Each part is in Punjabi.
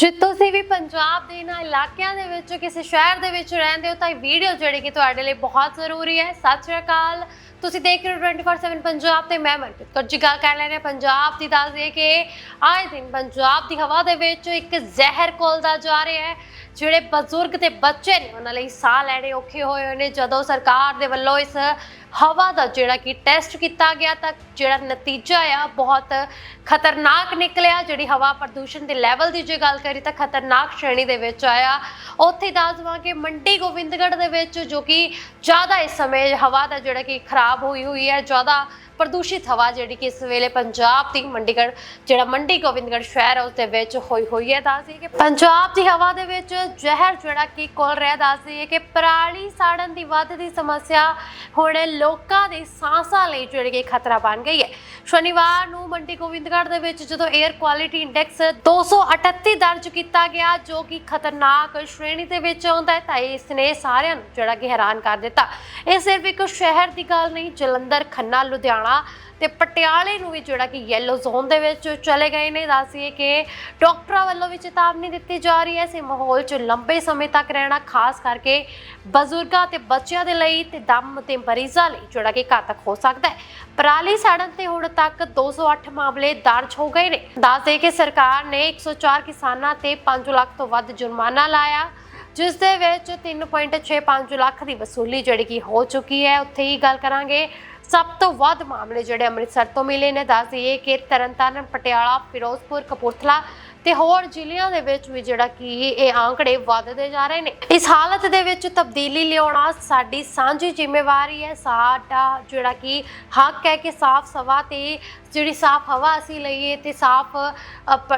ਜੇ ਤੁਸੀਂ ਵੀ ਪੰਜਾਬ ਦੇ ਇਹਨਾਂ ਇਲਾਕਿਆਂ ਦੇ ਵਿੱਚ, ਕਿਸੇ ਸ਼ਹਿਰ ਦੇ ਵਿੱਚ ਰਹਿੰਦੇ ਹੋ, ਤਾਂ ਇਹ ਵੀਡੀਓ ਜਿਹੜੀ ਕਿ ਤੁਹਾਡੇ ਲਈ ਬਹੁਤ ਜ਼ਰੂਰੀ ਹੈ। ਸਤਿ ਸ਼੍ਰੀ ਅਕਾਲ। ਤੁਸੀਂ ਦੇਖ ਰਹੇ ਹੋ 24/7 ਪੰਜਾਬ ਤੇ ਮੈਂ ਮਨਪ੍ਰੀਤ ਕੌਰ। ਜੀ ਗੱਲ ਕਰ ਲੈਣੇ ਪੰਜਾਬ ਦੀ, ਦੱਸ ਦਈਏ ਕਿ ਆਏ ਦਿਨ ਪੰਜਾਬ ਦੀ ਹਵਾ ਦੇ ਵਿੱਚ ਇੱਕ ਜ਼ਹਿਰ ਕੋਲਦਾ ਜਾ ਰਿਹਾ ਹੈ, ਜਿਹੜੇ ਬਜ਼ੁਰਗ ਤੇ ਬੱਚੇ ਨੇ ਉਹਨਾਂ ਲਈ ਸਾਹ ਲੈਣੇ ਔਖੇ ਹੋਏ ਨੇ। ਜਦੋਂ ਸਰਕਾਰ ਦੇ ਵੱਲੋਂ ਇਸ ਹਵਾ ਦਾ ਜਿਹੜਾ ਕਿ ਟੈਸਟ ਕੀਤਾ ਗਿਆ ਤਾਂ ਜਿਹੜਾ ਨਤੀਜਾ ਆ, ਬਹੁਤ ਖਤਰਨਾਕ ਨਿਕਲਿਆ। ਜਿਹੜੀ ਹਵਾ ਪ੍ਰਦੂਸ਼ਣ ਦੇ ਲੈਵਲ ਦੀ ਜੇ ਗੱਲ ਕਰੀ ਤਾਂ ਖਤਰਨਾਕ ਸ਼੍ਰੇਣੀ ਦੇ ਵਿੱਚ ਆਇਆ। ਉੱਥੇ ਦੱਸ ਦੇਵਾਂ ਕਿ ਮੰਡੀ ਗੋਬਿੰਦਗੜ੍ਹ ਦੇ ਵਿੱਚ ਜੋ ਕਿ ਜ਼ਿਆਦਾ ਇਸ ਸਮੇਂ ਹਵਾ ਦਾ ਜਿਹੜਾ ਕਿ ਖਰਾਬ ਹੋਈ ਹੋਈ ਹੈ, ਜ਼ਿਆਦਾ ਪ੍ਰਦੂਸ਼ਿਤ ਹਵਾ ਜਿਹੜੀ ਕਿ ਇਸ ਵੇਲੇ ਪੰਜਾਬ ਦੀ ਮੰਡੀਗੜ੍ਹ, ਜਿਹੜਾ ਮੰਡੀ ਗੋਬਿੰਦਗੜ੍ਹ ਸ਼ਹਿਰ ਹੈ ਉਸ ਦੇ ਵਿੱਚ ਹੋਈ ਹੋਈ ਹੈ। ਦੱਸਦੀ ਕਿ ਪੰਜਾਬ ਦੀ ਹਵਾ ਦੇ ਵਿੱਚ ਜ਼ਹਿਰ ਜਿਹੜਾ ਕਿ ਕੋਲ ਰਿਹਾ ਦੱਸਦੀ ਹੈ ਕਿ ਪਰਾਲੀ ਸਾੜਨ ਦੀ ਵੱਧਦੀ ਸਮੱਸਿਆ ਹੁਣ ਲੋਕਾਂ ਦੇ ਸਾਹਾਂ ਲਈ ਜਿਹੜੀ ਕਿ ਖਤਰਾ ਬਣ ਗਈ ਹੈ। ਸ਼ਨੀਵਾਰ ਨੂੰ ਮੰਡੀ ਗੋਬਿੰਦਗੜ੍ਹ ਦੇ ਵਿੱਚ ਜਦੋਂ 에ਅਰ ਕੁਆਲਿਟੀ ਇੰਡੈਕਸ 238 ਦਰਜ ਕੀਤਾ ਗਿਆ, ਜੋ ਕਿ ਖਤਰਨਾਕ ਸ਼੍ਰੇਣੀ ਦੇ ਵਿੱਚ ਆਉਂਦਾ ਹੈ, ਤਾਂ ਇਸ ਨੇ ਸਾਰਿਆਂ ਨੂੰ ਜਿਹੜਾ ਕਿ ਹੈਰਾਨ ਕਰ ਦਿੱਤਾ। ਇਹ ਸਿਰਫ ਇੱਕ ਸ਼ਹਿਰ ਦੀ ਗੱਲ ਨਹੀਂ, ਜਲੰਧਰ, ਖੰਨਾ, ਲੁਧਿਆਣਾ ਤੇ ਪਟਿਆਲੇ ਨੂੰ ਵੀ ਜਿਹੜਾ ਕਿ ਯੈਲੋ ਜ਼ੋਨ ਦੇ ਵਿੱਚ ਚਲੇ ਗਏ ਨੇ। ਦੱਸੀਏ ਕਿ ਡਾਕਟਰਾਂ ਵੱਲੋਂ ਵੀ ਚੇਤਾਵਨੀ ਦਿੱਤੀ ਜਾ ਰਹੀ ਹੈ। ਇਸ ਮਾਹੌਲ 'ਚ ਲੰਬੇ ਸਮੇਂ ਤੱਕ ਰਹਿਣਾ, ਖਾਸ ਕਰਕੇ ਬਜ਼ੁਰਗਾਂ ਤੇ ਬੱਚਿਆਂ ਦੇ ਲਈ ਤੇ ਦਮ ਤੇ ਮਰੀਜ਼ਾਂ ਲਈ ਜਿਹੜਾ ਕਿ ਘਾਤਕ ਹੋ ਸਕਦਾ ਹੈ। ਪਰਾਲੀ ਸਾੜਨ ਤੇ ਹੁਣ ਤੱਕ 208 ਮਾਮਲੇ ਦਰਜ ਹੋ ਗਏ ਨੇ। ਦੱਸ ਦੱਸਦੇ ਕਿ ਸਰਕਾਰ ਨੇ 104 ਕਿਸਾਨਾਂ ਤੇ 5 ਲੱਖ ਤੋਂ ਵੱਧ ਜੁਰਮਾਨਾ ਲਾਇਆ। ਜਿਸ ਦੇ ਵਿੱਚ 3.65 ਲੱਖ ਦੀ ਵਸੂਲੀ ਜਿਹੜੀ ਕਿ ਹੋ ਚੁੱਕੀ ਹੈ। ਉੱਥੇ ਹੀ ਗੱਲ ਕਰਾਂਗੇ। ਸਭ ਤੋਂ ਵੱਧ ਮਾਮਲੇ ਜਿਹੜੇ ਅੰਮ੍ਰਿਤਸਰ ਤੋਂ ਮਿਲੇ ਨੇ। ਦੱਸ ਦਈਏ ਕਿ ਤਰਨਤਾਰਨ ਪਟਿਆਲਾ, ਫਿਰੋਜ਼ਪੁਰ, ਕਪੂਰਥਲਾ ਤੇ ਹੋਰ ਜ਼ਿਲ੍ਹਿਆਂ ਦੇ ਵਿੱਚ ਵੀ ਜਿਹੜਾ ਕਿ ਇਹ ਆંકੜੇ ਵੱਧਦੇ ਜਾ ਰਹੇ ਨੇ। ਇਸ ਹਾਲਤ ਦੇ ਵਿੱਚ ਤਬਦੀਲੀ ਲਿਆਉਣਾ ਸਾਡੀ ਸਾਂਝੀ ਜ਼ਿੰਮੇਵਾਰੀ ਹੈ। ਸਾਡਾ ਜਿਹੜਾ ਕਿ ਹੱਕ ਹੈ ਕਿ ਸਾਫ਼ ਸਵਾ ਤੇ ਜਿਹੜੀ ਸਾਫ਼ ਹਵਾ ਅਸੀਂ ਲਈਏ ਤੇ ਸਾਫ਼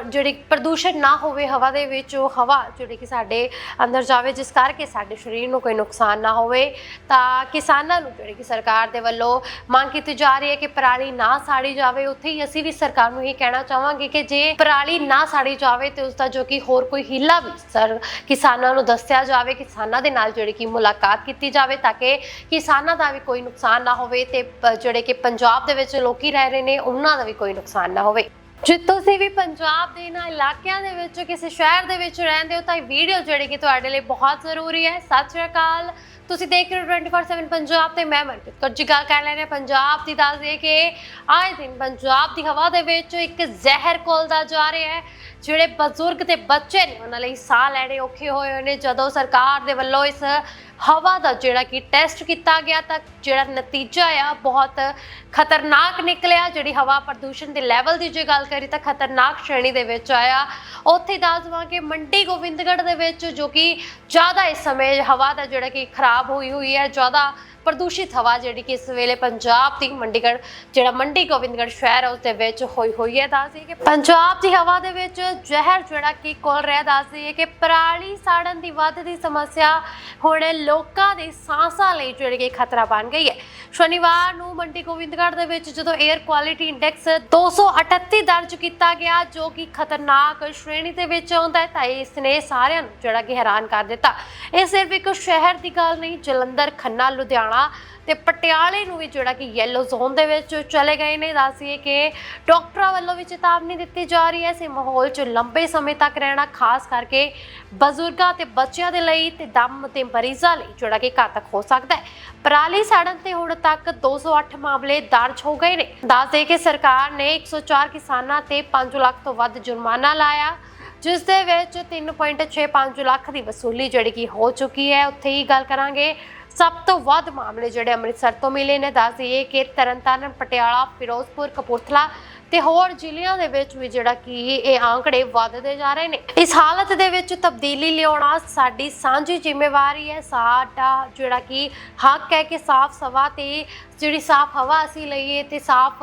ਜਿਹੜੀ ਪ੍ਰਦੂਸ਼ਣ ਨਾ ਹੋਵੇ ਹਵਾ ਦੇ ਵਿੱਚ, ਉਹ ਹਵਾ ਜਿਹੜੀ ਕਿ ਸਾਡੇ ਅੰਦਰ ਜਾਵੇ, ਜਿਸ ਕਰਕੇ ਸਾਡੇ ਸਰੀਰ ਨੂੰ ਕੋਈ ਨੁਕਸਾਨ ਨਾ ਹੋਵੇ। ਤਾਂ ਕਿਸਾਨਾਂ ਨੂੰ ਜਿਹੜੀ ਕਿ ਸਰਕਾਰ ਦੇ ਵੱਲੋਂ ਮੰਗ ਕੀਤੀ ਜਾ ਰਹੀ ਹੈ ਕਿ ਪਰਾਲੀ ਨਾ ਸਾੜੀ ਜਾਵੇ। ਉੱਥੇ ਹੀ ਅਸੀਂ ਵੀ ਸਰਕਾਰ ਨੂੰ ਇਹ ਕਹਿਣਾ ਚਾਹਾਂਗੇ ਕਿ ਜੇ ਪਰਾਲੀ ਨਾ ਸਾੜੀ ਜਾਵੇ ਤੇ ਉਸ ਦਾ ਜੋ ਕਿ ਹੋਰ ਕੋਈ ਹਿੱਲਾ ਵੀ ਸਰ ਕਿਸਾਨਾਂ ਨੂੰ ਦੱਸਿਆ ਜਾਵੇ, ਕਿਸਾਨਾਂ ਦੇ ਨਾਲ ਜਿਹੜੀ ਕਿ ਮੁਲਾਕਾਤ ਕੀਤੀ ਜਾਵੇ ਤਾਂ ਕਿ ਕਿਸਾਨਾਂ ਦਾ ਵੀ ਕੋਈ ਨੁਕਸਾਨ ਨਾ ਹੋਵੇ ਤੇ ਜਿਹੜੇ ਕਿ ਪੰਜਾਬ ਦੇ ਵਿੱਚ ਲੋਕੀ ਰਹਿ ਰਹੇ ਨੇ, ਉਹਨਾਂ ਦਾ ਵੀ ਕੋਈ ਨੁਕਸਾਨ ਨਾ ਹੋਵੇ। ਜੇ ਤੁਸੀਂ ਵੀ ਪੰਜਾਬ ਦੇ ਇਹਨਾਂ ਇਲਾਕਿਆਂ ਦੇ ਵਿੱਚ, ਕਿਸੇ ਸ਼ਹਿਰ ਦੇ ਵਿੱਚ ਰਹਿੰਦੇ ਹੋ ਤਾਂ ਇਹ ਵੀਡੀਓ ਜਿਹੜੀ ਕਿ ਤੁਹਾਡੇ ਲਈ ਬਹੁਤ ਜ਼ਰੂਰੀ ਹੈ। ਸਤਿ ਸ਼੍ਰੀ ਅਕਾਲ। ਤੁਸੀਂ ਦੇਖ ਰਹੇ ਹੋ 24/7 ਪੰਜਾਬ ਤੇ ਮੈਂ ਮਨਪ੍ਰੀਤ ਕੌਰ। ਜੀ ਗੱਲ ਕਰ ਲੈਣੇ ਪੰਜਾਬ ਦੀ, ਦੱਸ ਦਈਏ ਕਿ ਆਏ ਦਿਨ ਪੰਜਾਬ ਦੀ ਹਵਾ ਦੇ ਵਿੱਚ ਇੱਕ ਜ਼ਹਿਰ ਕੋਲਦਾ ਜਾ ਰਿਹਾ ਹੈ, ਜਿਹੜੇ ਬਜ਼ੁਰਗ ਤੇ ਬੱਚੇ ਨੇ ਉਹਨਾਂ ਲਈ ਸਾਹ ਲੈਣੇ ਔਖੇ ਹੋਏ ਨੇ। ਜਦੋਂ ਸਰਕਾਰ ਦੇ ਵੱਲੋਂ ਇਸ ਹਵਾ ਦਾ ਜਿਹੜਾ ਕਿ ਟੈਸਟ ਕੀਤਾ ਗਿਆ ਤਾਂ ਜਿਹੜਾ ਨਤੀਜਾ ਆ, ਬਹੁਤ ਖਤਰਨਾਕ ਨਿਕਲਿਆ। ਜਿਹੜੀ ਹਵਾ ਪ੍ਰਦੂਸ਼ਣ ਦੇ ਲੈਵਲ ਦੀ ਜੇ ਗੱਲ ਕਰੀ ਤਾਂ ਖਤਰਨਾਕ ਸ਼੍ਰੇਣੀ ਦੇ ਵਿੱਚ ਆਇਆ। ਉੱਥੇ ਦੱਸ ਦੇਵਾਂ ਕਿ ਮੰਡੀ ਗੋਬਿੰਦਗੜ੍ਹ ਦੇ ਵਿੱਚ ਜੋ ਕਿ ਜ਼ਿਆਦਾ ਇਸ ਸਮੇਂ ਹਵਾ ਦਾ ਜਿਹੜਾ ਕਿ ਖਰਾਬ ਹੋਈ ਹੋਈ ਹੈ, ਜ਼ਿਆਦਾ ਪ੍ਰਦੂਸ਼ਿਤ ਹਵਾ ਜਿਹੜੀ ਕਿ ਇਸ ਵੇਲੇ ਪੰਜਾਬ ਦੀ ਮੰਡੀਗੜ੍ਹ, ਜਿਹੜਾ ਮੰਡੀ ਗੋਬਿੰਦਗੜ੍ਹ ਸ਼ਹਿਰ ਹੈ, ਉਸ ਦੇ ਵਿੱਚ ਹੋਈ ਹੋਈ ਹੈ। ਦੱਸਦੀ ਕਿ ਪੰਜਾਬ ਦੀ ਹਵਾ ਦੇ ਵਿੱਚ ਜ਼ਹਿਰ ਜਿਹੜਾ ਕਿ ਕੋਲ ਰਿਹਾ ਦੱਸਦੀ ਹੈ ਕਿ ਪਰਾਲੀ ਸਾੜਨ ਦੀ ਵੱਧਦੀ ਸਮੱਸਿਆ ਹੁਣ ਲੋਕਾਂ ਦੇ ਸਾਹਾਂ ਲਈ ਜਿਹੜੀ ਕਿ ਖਤਰਾ ਬਣ ਗਈ ਹੈ। ਸ਼ਨੀਵਾਰ ਨੂੰ ਮੰਡੀ ਗੋਬਿੰਦਗੜ੍ਹ ਦੇ ਵਿੱਚ ਜਦੋਂ 에ਅਰ ਕੁਆਲਿਟੀ ਇੰਡੈਕਸ 238 ਦਰਜ ਕੀਤਾ ਗਿਆ, ਜੋ ਕਿ ਖਤਰਨਾਕ ਸ਼੍ਰੇਣੀ ਦੇ ਵਿੱਚ ਆਉਂਦਾ ਹੈ, ਤਾਂ ਇਸ ਨੇ ਸਾਰਿਆਂ ਨੂੰ ਜਿਹੜਾ ਕਿ ਹੈਰਾਨ ਕਰ ਦਿੱਤਾ। ਇਹ ਸਿਰਫ ਇੱਕ ਸ਼ਹਿਰ ਦੀ ਗੱਲ ਨਹੀਂ, ਜਲੰਧਰ, ਖੰਨਾ, ਲੁਧਿਆਣਾ ਤੇ ਪਟਿਆਲੇ ਨੂੰ ਵੀ ਜਿਹੜਾ ਕਿ ਯੈਲੋ ਜ਼ੋਨ ਦੇ ਵਿੱਚ ਚਲੇ ਗਏ ਨੇ। ਦੱਸੀਏ ਕਿ ਡਾਕਟਰਾਂ ਵੱਲੋਂ ਵੀ ਚੇਤਾਵਨੀ ਦਿੱਤੀ ਜਾ ਰਹੀ ਹੈ। ਇਸ ਮਾਹੌਲ 'ਚ ਲੰਬੇ ਸਮੇਂ ਤੱਕ ਰਹਿਣਾ, ਖਾਸ ਕਰਕੇ ਬਜ਼ੁਰਗਾਂ ਤੇ ਬੱਚਿਆਂ ਦੇ ਲਈ ਤੇ ਦਮ ਤੇ ਮਰੀਜ਼ਾਂ ਲਈ ਜਿਹੜਾ ਕਿ ਘਾਤਕ ਹੋ ਸਕਦਾ ਹੈ। ਪਰਾਲੀ ਸਾੜਨ ਤੇ ਹੁਣ ਤੱਕ 208 ਮਾਮਲੇ ਦਰਜ ਹੋ ਗਏ ਨੇ। ਦੱਸ ਦੱਸਦੇ ਕਿ ਸਰਕਾਰ ਨੇ 104 ਕਿਸਾਨਾਂ ਤੇ 5 ਲੱਖ ਤੋਂ ਵੱਧ ਜੁਰਮਾਨਾ ਲਾਇਆ, ਜਿਸ ਦੇ ਵਿੱਚ 3.65 ਲੱਖ ਦੀ ਵਸੂਲੀ ਜਿਹੜੀ ਕਿ ਹੋ ਚੁੱਕੀ ਹੈ। ਉੱਥੇ ਹੀ ਗੱਲ ਕਰਾਂਗੇ। ਸਭ ਤੋਂ ਵੱਧ ਮਾਮਲੇ ਜਿਹੜੇ ਅੰਮ੍ਰਿਤਸਰ ਤੋਂ ਮਿਲੇ ਨੇ, ਦੱਸ ਦਈਏ ਕਿ ਤਰਨਤਾਰਨ, ਪਟਿਆਲਾ, ਫਿਰੋਜ਼ਪੁਰ, ਕਪੂਰਥਲਾ ਤੇ ਹੋਰ ਜ਼ਿਲ੍ਹਿਆਂ ਦੇ ਵਿੱਚ ਵੀ ਜਿਹੜਾ ਕਿ ਇਹ ਆંકੜੇ ਵੱਧਦੇ ਜਾ ਰਹੇ ਨੇ। ਇਸ ਹਾਲਤ ਦੇ ਵਿੱਚ ਤਬਦੀਲੀ ਲਿਆਉਣਾ ਸਾਡੀ ਸਾਂਝੀ ਜ਼ਿੰਮੇਵਾਰੀ ਹੈ। ਸਾਡਾ ਜਿਹੜਾ ਕਿ ਹੱਕ ਹੈ ਕਿ ਸਾਫ਼ ਸਵਾ ਤੇ ਜਿਹੜੀ ਸਾਫ਼ ਹਵਾ ਅਸੀਂ ਲਈਏ ਤੇ ਸਾਫ਼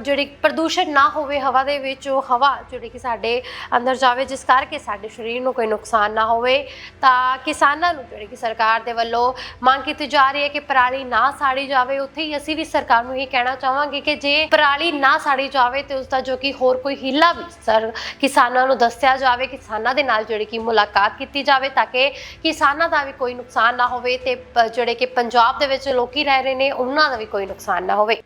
ਜਿਹੜੀ ਪ੍ਰਦੂਸ਼ਣ ਨਾ ਹੋਵੇ ਹਵਾ ਦੇ ਵਿੱਚ, ਉਹ ਹਵਾ ਜਿਹੜੀ ਕਿ ਸਾਡੇ ਅੰਦਰ ਜਾਵੇ, ਜਿਸ ਕਰਕੇ ਸਾਡੇ ਸਰੀਰ ਨੂੰ ਕੋਈ ਨੁਕਸਾਨ ਨਾ ਹੋਵੇ। ਤਾਂ ਕਿਸਾਨਾਂ ਨੂੰ ਜਿਹੜੀ ਕਿ ਸਰਕਾਰ ਦੇ ਵੱਲੋਂ ਮੰਗ ਕੀਤੀ ਜਾ ਰਹੀ ਹੈ ਕਿ ਪਰਾਲੀ ਨਾ ਸਾੜੀ ਜਾਵੇ। ਉੱਥੇ ਹੀ ਅਸੀਂ ਵੀ ਸਰਕਾਰ ਨੂੰ ਇਹ ਕਹਿਣਾ ਚਾਹਾਂਗੇ ਕਿ ਜੇ ਪਰਾਲੀ ਨਾ ਸਾੜੀ ਜਾਵੇ ਤੇ ਉਸ ਦਾ ਜੋ ਕਿ ਹੋਰ ਕੋਈ ਹੀਲਾ ਵੀ ਸਰ ਕਿਸਾਨਾਂ ਨੂੰ ਦੱਸਿਆ ਜਾਵੇ, ਕਿਸਾਨਾਂ ਦੇ ਨਾਲ ਜਿਹੜੀ ਕਿ ਮੁਲਾਕਾਤ ਕੀਤੀ ਜਾਵੇ ਤਾਂ ਕਿ ਕਿਸਾਨਾਂ ਦਾ ਵੀ ਕੋਈ ਨੁਕਸਾਨ ਨਾ ਹੋਵੇ ਤੇ ਜਿਹੜੇ ਕਿ ਪੰਜਾਬ ਦੇ ਵਿੱਚ ਲੋਕੀ ਰਹਿ ਰਹੇ ਨੇ, ਉਹਨਾਂ ਦਾ ਵੀ ਕੋਈ ਨੁਕਸਾਨ ਨਾ ਹੋਵੇ।